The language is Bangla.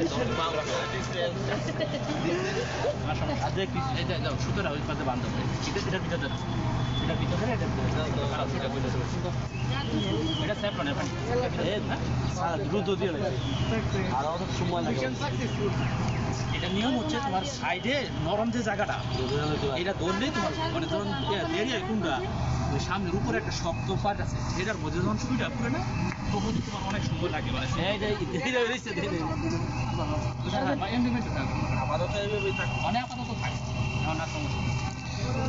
এটা এটার এটার হ্যাঁ নিয়ম হচ্ছে তোমার সাইডে নরম যে জায়গাটা এটা ধরলেই তোমার মানে যখন দেরি হয় কোনটা সামনের উপরে একটা শক্ত পাট আছে সেটার মধ্যে যখন সুইটা পুরে না তখন তোমার অনেক সুন্দর লাগে মানে আপাতত এইভাবেই থাকবে মানে আপাতত